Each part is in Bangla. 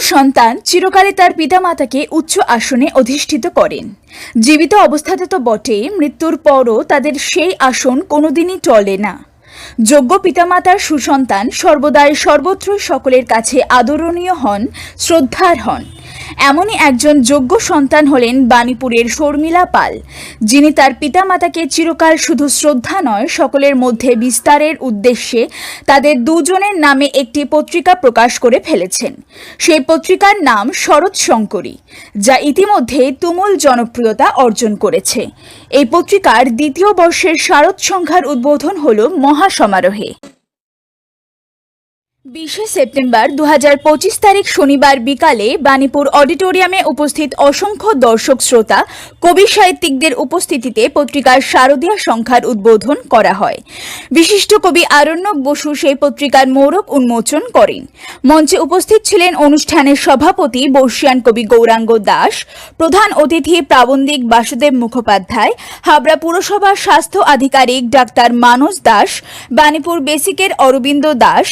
সন্তান চিরকালে তার পিতামাতাকে উচ্চ আসনে অধিষ্ঠিত করেন। জীবিত অবস্থাতে তো বটে, মৃত্যুর পরও তাদের সেই আসন কোনোদিনই টলে না। যোগ্য পিতামাতার সুসন্তান সর্বদাই সর্বত্র সকলের কাছে আদরণীয় হন, শ্রদ্ধার হন। এমনই একজন যোগ্য সন্তান হলেন বাণীপুরের শর্মিলা পাল। যিনি তার পিতামাতাকে চিরকাল শুধু শ্রদ্ধা নয়, সকলের মধ্যে বিস্তারের উদ্দেশ্যে তাদের দুজনের নামে একটি পত্রিকা প্রকাশ করে ফেলেছেন। সেই পত্রিকার নাম শরৎ শঙ্করী, যা ইতিমধ্যে তুমুল জনপ্রিয়তা অর্জন করেছে। এই পত্রিকার দ্বিতীয় বর্ষের শারদ সংখ্যার উদ্বোধন হল মহাসমারোহে। বিশে সেপ্টেম্বর দু তারিখ শনিবার বিকালে বাণীপুর অডিটোরিয়ামে উপস্থিত অসংখ্য দর্শক শ্রোতা, কবি সাহিত্যিকদের উপস্থিতিতে পত্রিকার শারদীয় সংখ্যার উদ্বোধন করা হয়। বিশিষ্ট কবি আরণ্যক বসু সেই পত্রিকার মৌরব উন্মোচন করেন। মঞ্চে উপস্থিত ছিলেন অনুষ্ঠানের সভাপতি বর্ষিয়ান কবি গৌরাঙ্গ দাস, প্রধান অতিথি প্রাবন্ধিক বাসুদেব মুখোপাধ্যায়, হাবড়া পুরসভার স্বাস্থ্য আধিকারিক ডাক্তার মানস দাস, বাণীপুর বেসিকের অরবিন্দ দাস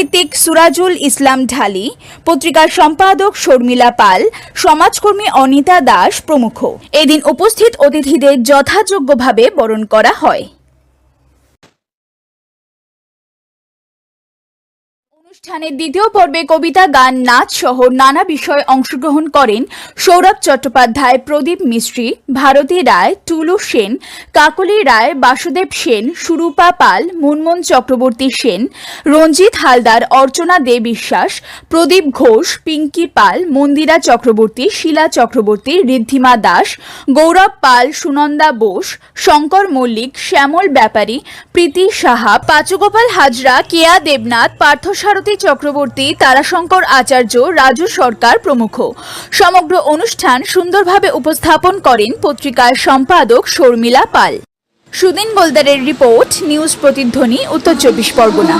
সাহিত্যিক সুরাজুল ইসলাম ঢালি, পত্রিকার সম্পাদক শর্মিলা পাল, সমাজকর্মী অনিতা দাস প্রমুখ। এদিন উপস্থিত অতিথিদের যথাযোগ্যভাবে বরণ করা হয়। অনুষ্ঠানের দ্বিতীয় পর্বে কবিতা, গান, নাচ সহ নানা বিষয়ে অংশগ্রহণ করেন সৌরভ চট্টোপাধ্যায়, প্রদীপ মিস্ত্রি, ভারতী রায়, টুলু সেন, কাকলি রায়, বাসুদেব সেন, সুরূপা পাল, মুনমুন চক্রবর্তী সেন, রঞ্জিত হালদার, অর্চনা দে বিশ্বাস, প্রদীপ ঘোষ, পিঙ্কি পাল, মন্দিরা চক্রবর্তী, শিলা চক্রবর্তী, ঋদ্ধিমা দাস, গৌরব পাল, সুনন্দা বোস, শঙ্কর মল্লিক, শ্যামল ব্যাপারী, প্রীতি সাহা, পাচুগোপাল হাজরা, কেয়া দেবনাথ পার্থসারথী চক্রবর্তী, তারাশঙ্কর আচার্য, রাজু সরকার প্রমুখ। সমগ্র অনুষ্ঠান সুন্দরভাবে উপস্থাপন করেন পত্রিকার সম্পাদক শর্মিলা পাল। সুদিন গোলদারের রিপোর্ট, নিউজ প্রতিধ্বনি, উত্তর চব্বিশ পরগনা।